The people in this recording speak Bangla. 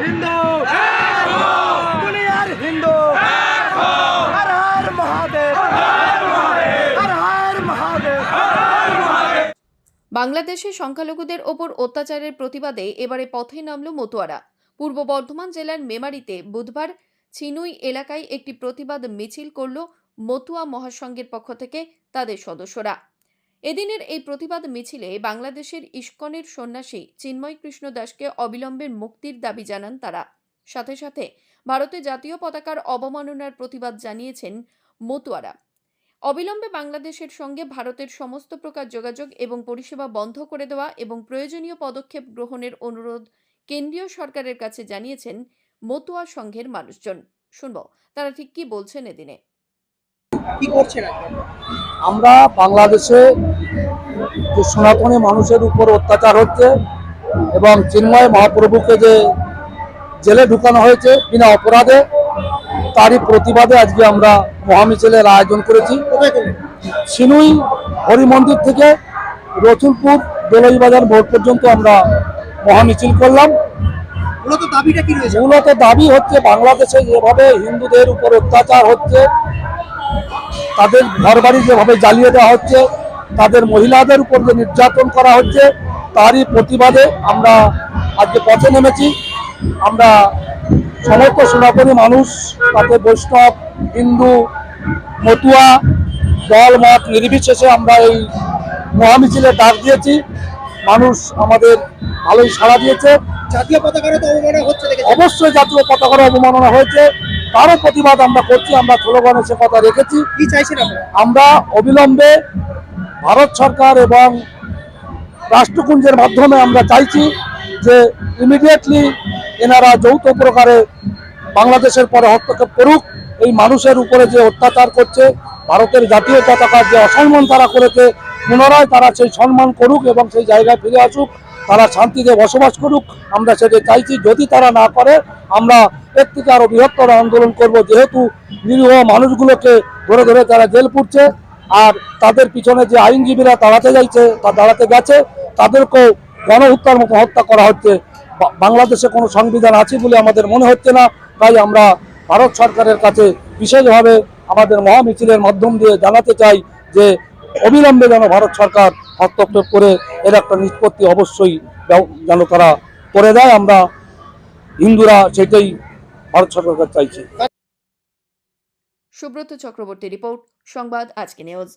হিন্দু। দুনিয়ার হিন্দু। হর হর মহাদেব। হর হর মহাদেব। বাংলাদেশে সংখ্যালঘুদের ওপর অত্যাচারের প্রতিবাদে এবারে পথে নামল মতুয়ারা। পূর্ব বর্ধমান জেলার মেমারিতে বুধবার ছিনুই এলাকায় একটি প্রতিবাদ মিছিল করল মতুয়া মহাসংঘের পক্ষ থেকে তাদের সদস্যরা। এদিনের এই প্রতিবাদ মিছিলে বাংলাদেশের ইস্কনের সন্ন্যাসী চিন্ময় কৃষ্ণ দাসকে অবিলম্বে মুক্তির দাবি জানান তারা। সাথে সাথে ভারতে জাতীয় পতাকার অবমাননার প্রতিবাদ জানিয়েছেন মতুয়ারা। অবিলম্বে বাংলাদেশের সঙ্গে ভারতের সমস্ত প্রকার যোগাযোগ এবং পরিষেবা বন্ধ করে দেওয়া এবং প্রয়োজনীয় পদক্ষেপ গ্রহণের অনুরোধ কেন্দ্রীয় সরকারের কাছে জানিয়েছেন মতুয়া সংঘের মানুষজন। শুনব, তারা ঠিক কি বলছেন এদিনে? কি করছেন আমরা বাংলাদেশে যে সনাতনী মানুষের উপর অত্যাচার হচ্ছে এবং চিন্ময় মহাপ্রভুকে যে জেলে ঢুকানো হয়েছে বিনা অপরাধে তারই প্রতিবাদে আজকে আমরা মহামিছিলের আয়োজন করেছি। সিনুই হরি মন্দির থেকে রসুলপুর দোলাই বাজার মোড় পর্যন্ত আমরা মহামিছিল করলাম। মূলত দাবিটা কি রয়েছে? মূলত দাবি হচ্ছে বাংলাদেশে যেভাবে হিন্দুদের উপর অত্যাচার হচ্ছে তাদের ঘরবাড়ি যেভাবে জ্বালিয়ে দেওয়া হচ্ছে তাদের মহিলাদের উপর যে নির্যাতন করা হচ্ছে তারই প্রতিবাদে আমরা আজকে পথে নেমেছি। আমরা সমস্ত সনাতনী মানুষ তাতে বৈষ্ণব হিন্দু মতুয়া দল মত নির্বিশেষে আমরা এই মহামিছিলে ডাক দিয়েছি। মানুষ আমাদের ভালোই সাড়া দিয়েছে। জাতীয় পতাকারও তো অবমাননা হচ্ছে অবশ্যই জাতীয় পতাকার অবমাননা হয়েছে। তারও প্রতিবাদ আমরা করছি আমরা স্লোগানে সে কথা রেখেছি। কি আপনারা? আমরা অবিলম্বে ভারত সরকার এবং রাষ্ট্রপুঞ্জের মাধ্যমে আমরা চাইছি যে ইমিডিয়েটলি এনারা যৌথ প্রকারে বাংলাদেশের পরে হস্তক্ষেপ করুক। এই মানুষের উপরে যে অত্যাচার করছে ভারতের জাতীয় পতাকার যে অসম্মান তারা করেছে পুনরায় তারা সেই সম্মান করুক এবং সেই জায়গায় ফিরে আসুক। তারা শান্তিতে বসবাস করুক, আমরা সেটা চাইছি। যদি তারা না করে, আমরা এর থেকে আরও বৃহত্তর আন্দোলন করব। যেহেতু নিরীহ মানুষগুলোকে ধরে ধরে তারা জেল পুড়ছে, আর তাদের পিছনে যে আইনজীবীরা দাঁড়াতে যাইছে, তা দাঁড়াতে গেছে, তাদেরকেও গণহত্যার মতো হত্যা করা হচ্ছে। বাংলাদেশে কোনো সংবিধান আছে বলে আমাদের মনে হচ্ছে না। তাই আমরা ভারত সরকারের কাছে বিশেষভাবে আমাদের মহামিছিলের মাধ্যম দিয়ে জানাতে চাই যে অবিলম্বে যেন ভারত সরকার হস্তক্ষেপ করে এর একটা নিষ্পত্তি অবশ্যই যেন তারা করে দেয়, আমরা হিন্দুরা সেটাই ভারত সরকার চাইছি। সুব্রত চক্রবর্তী রিপোর্ট, সংবাদ, আজকে নিউজ।